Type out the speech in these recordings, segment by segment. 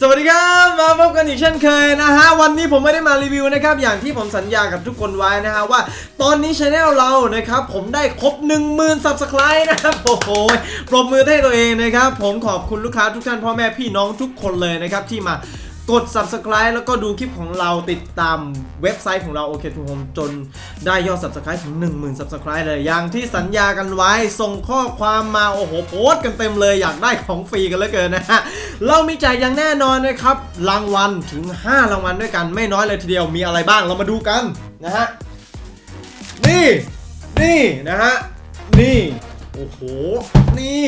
สวัสดีครับมาพบกันอีกเช่นเคยนะฮะวันนี้ผมไม่ได้มารีวิวนะครับอย่างที่ผมสัญญากับทุกคนไว้นะฮะว่า ตอนนี้ช anel เรานะครับผมได้ครบ 10,000 subscribe นะครับโอ้โหปรบมือให้ตัวเองนะครับผมขอบคุณลูกค้าทุกท่านพ่อแม่พี่น้องทุกคนเลยนะครับที่มากด subscribe แล้วก็ดูคลิปของเราติดตามเว็บไซต์ของเรา OK to Home จนได้ยอด subscribe ถึง 10,000 subscribe เลย อย่างที่สัญญากันไว้ส่งข้อความมา โอ้โห โพสต์กันเต็มเลยอยากได้ของฟรีกันเหลือเกินนะฮะ เรามีแจกอย่างแน่นอนนะครับ รางวัลถึง 5 รางวัลด้วยกันไม่น้อยเลยทีเดียวมีอะไรบ้างเรามาดูกันนะฮะนี่นี่นะฮะนี่โอ้โหนี่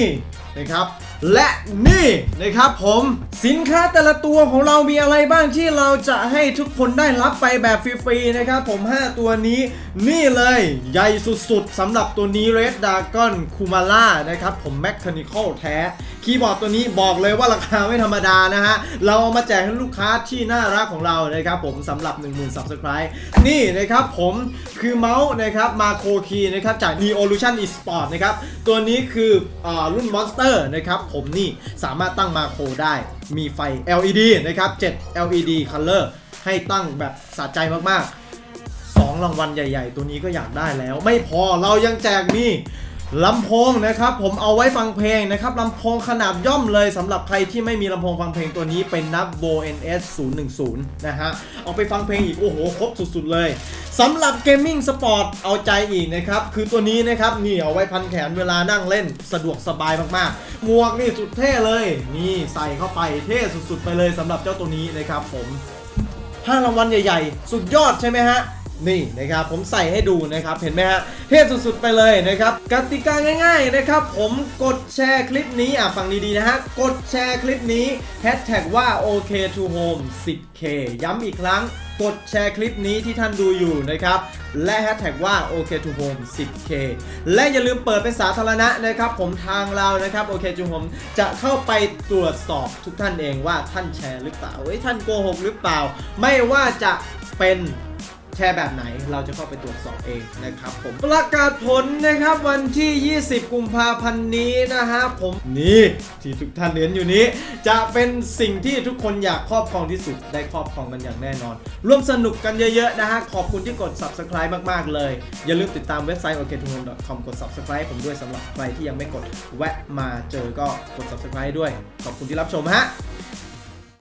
นะครับและนี่นะครับผมสินค้าแต่ละตัวของเรามีอะไรบ้างที่เราจะให้ทุกคนได้รับไปแบบฟรีๆนะครับผม 5 ตัวนี้นี่เลยใหญ่สุดๆสำหรับตัวนี้ Red Dragon Kumala นะครับผม Mechanical แท้ คีย์บอร์ดตัวนี้บอกเลยว่าราคาไม่ธรรมดานะฮะ เราเอามาแจกให้ลูกค้าที่น่ารักของเรานะครับผมสำหรับ 10,000 Subscribe นี่นะครับผมคือเมาส์นะครับมาโคคีนะครับจาก Neolution Esport นะครับตัวนี้คืออารุ่น Monster นะครับผมนี่สามารถตั้งมาโคได้ มีไฟ LED นะครับ 7 LED Color ให้ตั้งแบบสะใจมากๆ 2 รางวัลใหญ่ ๆ ตัวนี้ก็อยากได้แล้ว ไม่พอเรายังแจกมี ลำโพงนะครับผมเอาไว้ฟังเพลงนะครับลำโพงขนาดย่อมเลยสำหรับใครที่ไม่มีลำโพงฟังเพลงตัวนี้เป็นนับ Bo NS 010 นะฮะเอาไปฟังเพลงอีก โอ้โห ครบสุดๆเลยสำหรับเกมมิ่งสปอร์ตเอาใจอีกนะครับ คือตัวนี้นะครับ นี่เอาไว้พันแขนเวลานั่งเล่นสะดวกสบายมากๆ หมวกนี่สุดเท่เลย นี่ใส่เข้าไปเท่สุดๆ ไปเลยสำหรับเจ้าตัวนี้นะครับผมห้ารางวัลใหญ่ ๆ สุดยอดใช่ไหมฮะ นี่นะครับผมใส่ให้ดูนะครับเห็นไหมฮะเท่สุดๆไปเลยนะครับกติกาง่าย ๆนะครับ ผมกดแชร์คลิปนี้อะฟังดีๆนะฮะกดแชร์คลิปนี้แฮชแท็กว่า OK to Home 10K ย้ำอีกครั้งกดแชร์คลิปนี้ที่ท่านดูอยู่นะครับ และแฮชแท็กว่า OK to Home 10K และอย่าลืมเปิดเป็นสาธารณะนะครับ ผมทางเรานะครับ OK to Home จะเข้าไปตรวจสอบทุกท่านเองว่าท่านแชร์หรือเปล่าเอ้ยท่านโกหกหรือเปล่า ไม่ว่าจะเป็น แชร์แบบไหนเราจะเข้าไปตรวจสอบเองนะครับผมประกาศผลนะครับวันที่ 20 กุมภาพันธ์นี้นะฮะผมนี่ที่ทุกท่านเห็นอยู่นี้ จะเป็นสิ่งที่ทุกคนอยากครอบครองที่สุดได้ครอบครองกันอย่างแน่นอน ร่วมสนุกกันเยอะๆนะฮะขอบคุณที่กด subscribe มากๆเลย อย่าลืมติดตามเว็บไซต์ oktuhome.com กด subscribe ผมด้วยสำหรับใครที่ยังไม่กดแวะมาเจอก็กด subscribe ด้วย ขอบคุณที่รับชมฮะ